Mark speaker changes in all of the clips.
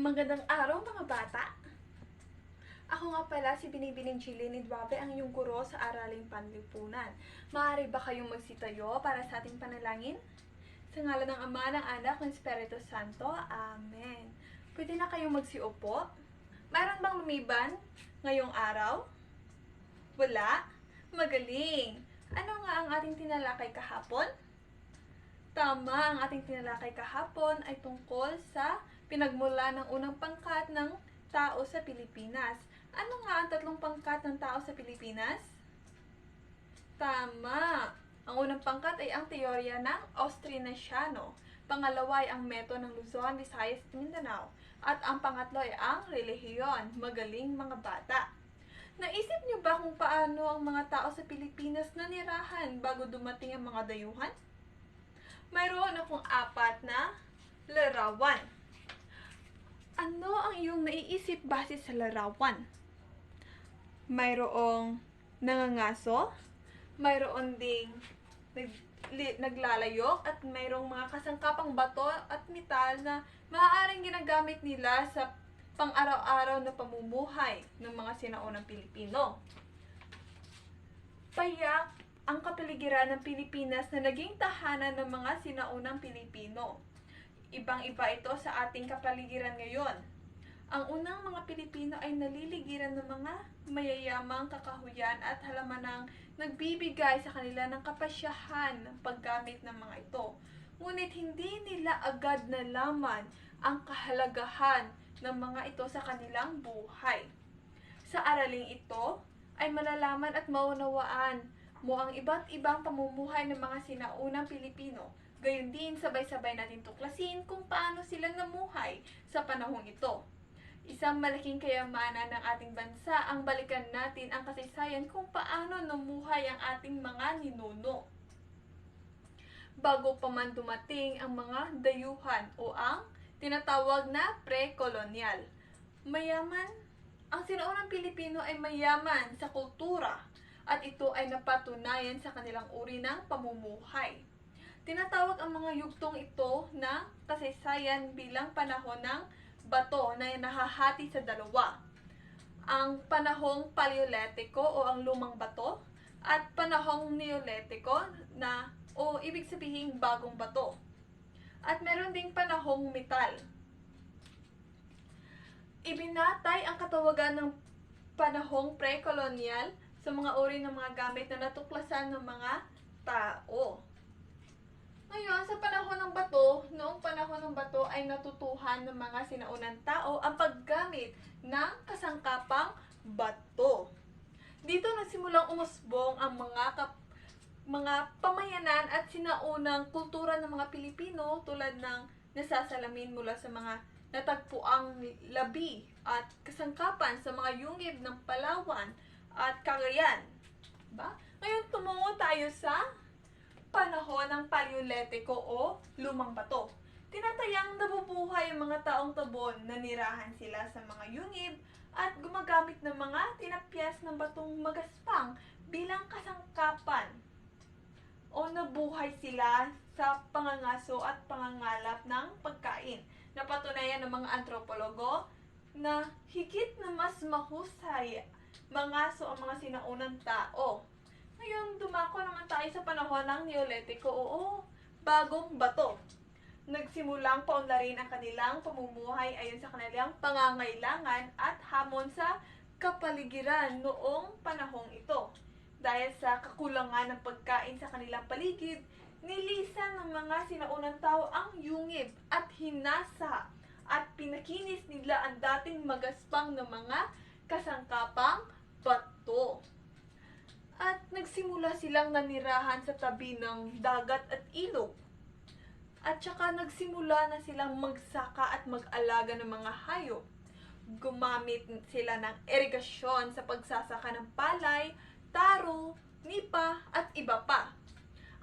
Speaker 1: Magandang araw mga bata! Ako nga pala si Binibining Chile ni Duabe ang iyong guro sa Araling Panlipunan. Maaari ba kayong magsitayo para sa ating panalangin? Sa ngalan ng Ama, ng Anak, ng Espiritu Santo. Amen. Pwede na kayong magsiupo? Mayroon bang lumiban ngayong araw? Wala? Magaling! Ano nga ang ating tinalakay kahapon? Tama, ang ating tinalakay kahapon ay tungkol sa pinagmula ng unang pangkat ng tao sa Pilipinas. Ano nga ang tatlong pangkat ng tao sa Pilipinas? Tama! Ang unang pangkat ay ang teorya ng Austronesiano. Pangalawa ay ang meto ng Luzon, Visayas Mindanao. At ang pangatlo ay ang relihiyon. Magaling mga bata. Naisip niyo ba kung paano ang mga tao sa Pilipinas nanirahan bago dumating ang mga dayuhan? mayroon akong apat na larawan. Ano ang iyong naiisip base sa larawan? Mayroong nangangaso, mayroon ding nag, li, naglalayok, at mayroong mga kasangkapang bato at metal na maaaring ginagamit nila sa pang-araw-araw na pamumuhay ng mga sinaunang Pilipino. Payak ang kapaligiran ng Pilipinas na naging tahanan ng mga sinaunang Pilipino. Ibang-iba ito sa ating kapaligiran ngayon. Ang unang mga Pilipino ay naliligiran ng mga mayayamang kakahuyan at halamanang nagbibigay sa kanila ng kapasyahan ng paggamit ng mga ito. Ngunit hindi nila agad nalaman ang kahalagahan ng mga ito sa kanilang buhay. Sa araling ito ay malalaman at maunawaan mo ang iba't ibang pamumuhay ng mga sinaunang Pilipino. Gayon din, sabay-sabay natin tuklasin kung paano sila namuhay sa panahong ito. Isang malaking kayamanan ng ating bansa ang balikan natin ang kasaysayan kung paano namuhay ang ating mga ninuno. Bago pa man dumating ang mga dayuhan o ang tinatawag na pre-kolonyal. Mayaman, ang sinaunang Pilipino ay mayaman sa kultura, at ito ay napatunayan sa kanilang uri ng pamumuhay. Tinatawag ang mga yugtong ito na kasaysayan bilang panahon ng bato na nahahati sa dalawa. Ang panahong Paleolitiko o ang lumang bato at panahong Neolitiko na o ibig sabihin bagong bato. At meron ding panahong metal. Ibinatay ang katawagan ng panahong pre-colonial sa mga uri ng mga gamit na natuklasan ng mga tao. Ngayon, sa panahon ng bato, noong panahon ng bato ay natutuhan ng mga sinaunang tao ang paggamit ng kasangkapang bato. Dito nagsimulang umusbong ang mga kap mga pamayanan at sinaunang kultura ng mga Pilipino tulad ng nasasalamin mula sa mga natagpuang labi at kasangkapan sa mga yungib ng Palawan at Cagayan. Ba? Ngayon tumungo tayo sa panahon ng Paleolitiko o Lumang Bato. Tinatayang nabubuhay ang mga taong tabon, nanirahan sila sa mga yungib at gumagamit ng mga tinapyas ng batong magaspang bilang kasangkapan o nabuhay sila sa pangangaso at pangangalap ng pagkain. Napatunayan ng mga antropologo na higit na mas mahusay mangaso ang mga sinaunang tao. Ngayon, dumako naman tayo sa panahon ng Neolitiko. Oo, bagong bato. Nagsimulang paunlarin ang kanilang pamumuhay ayon sa kanilang pangangailangan at hamon sa kapaligiran noong panahong ito. Dahil sa kakulangan ng pagkain sa kanilang paligid, nilisan ng mga sinaunang tao ang yungib at hinasa at pinakinis nila ang dating magaspang ng mga kasangkapang bato. At nagsimula silang nanirahan sa tabi ng dagat at ilog. At saka nagsimula na silang magsaka at mag-alaga ng mga hayop. Gumamit sila ng irigasyon sa pagsasaka ng palay, taro, nipa, at iba pa.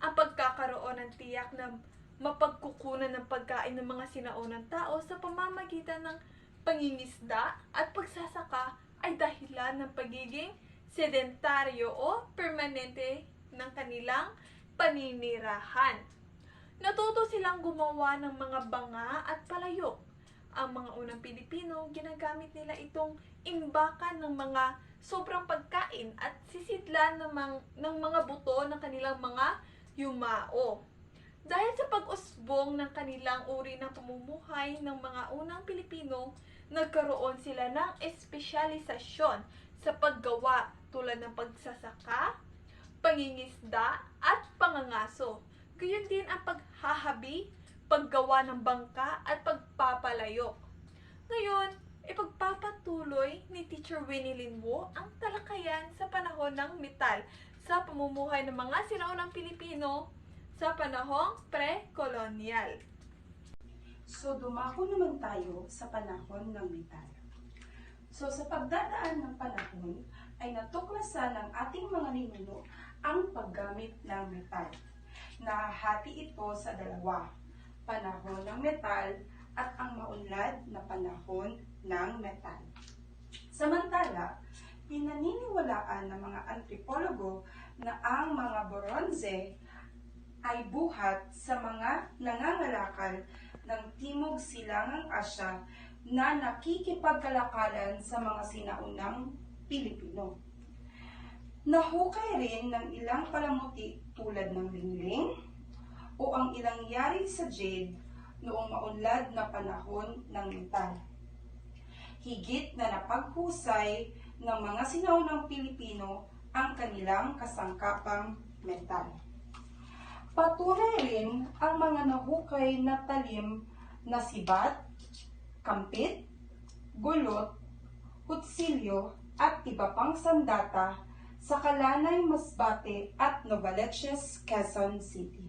Speaker 1: Ang pagkakaroon ng tiyak na mapagkukunan ng pagkain ng mga sinaunang tao sa pamamagitan ng pangingisda at pagsasaka ay dahilan ng pagiging sedentaryo o permanente ng kanilang paninirahan. Natuto silang gumawa ng mga banga at palayok ang mga unang Pilipino, ginagamit nila itong imbakan ng mga sobrang pagkain at sisidlan ng, mang- ng mga buto ng kanilang mga yumao. Dahil sa pag-usbong ng kanilang uri ng pamumuhay ng mga unang Pilipino, nagkaroon sila ng espesyalisasyon sa paggawa tulad ng pagsasaka, pangingisda, at pangangaso. Gayon din ang paghahabi, paggawa ng bangka, at pagpapalayok. Ngayon, ipagpapatuloy ni Teacher Winnie Linwo ang talakayan sa panahon ng metal sa pamumuhay ng mga sinaunang Pilipino sa panahong pre-kolonyal.
Speaker 2: So, dumako naman tayo sa panahon ng metal. So, sa pagdadaan ng panahon, ay natuklasan ng ating mga ninuno ang paggamit ng metal. Nahati ito sa dalawa, panahon ng metal at ang maunlad na panahon ng metal. Samantala, pinaniniwalaan ng mga antropologo na ang mga bronze ay buhat sa mga nangangalakal ng Timog Silangang Asya na nakikipagkalakalan sa mga sinaunang Pilipino. Nahukay rin ng ilang palamuti tulad ng lingling o ang ilang yari sa jade noong maunlad na panahon ng metal. Higit na napaghusay ng mga sinaunang Pilipino ang kanilang kasangkapang metal. Patunay rin ang mga nahukay na talim na sibat, kampit, gulot, kutsilyo at iba pang sandata sa Kalanay, Masbate at Novaliches, Quezon City.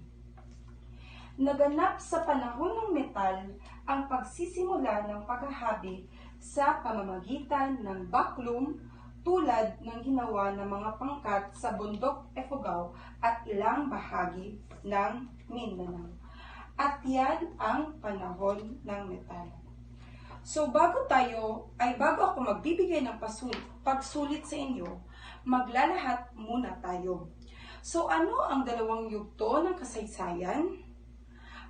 Speaker 2: Naganap sa panahon ng metal ang pagsisimula ng paghahabi sa pamamagitan ng baklum tulad ng ginawa ng mga pangkat sa bundok Efugao at ilang bahagi ng Mindanao. At yan ang panahon ng metal. So bago tayo, ay bago ako magbibigay ng pasul- pagsulit sa inyo, maglalahat muna tayo. So ano ang dalawang yugto ng kasaysayan?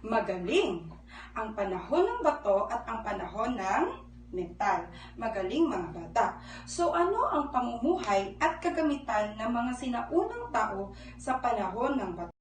Speaker 2: Magaling! Ang panahon ng bato at ang panahon ng metal. Magaling mga bata. So ano ang pamumuhay at kagamitan ng mga sinaunang tao sa panahon ng bato?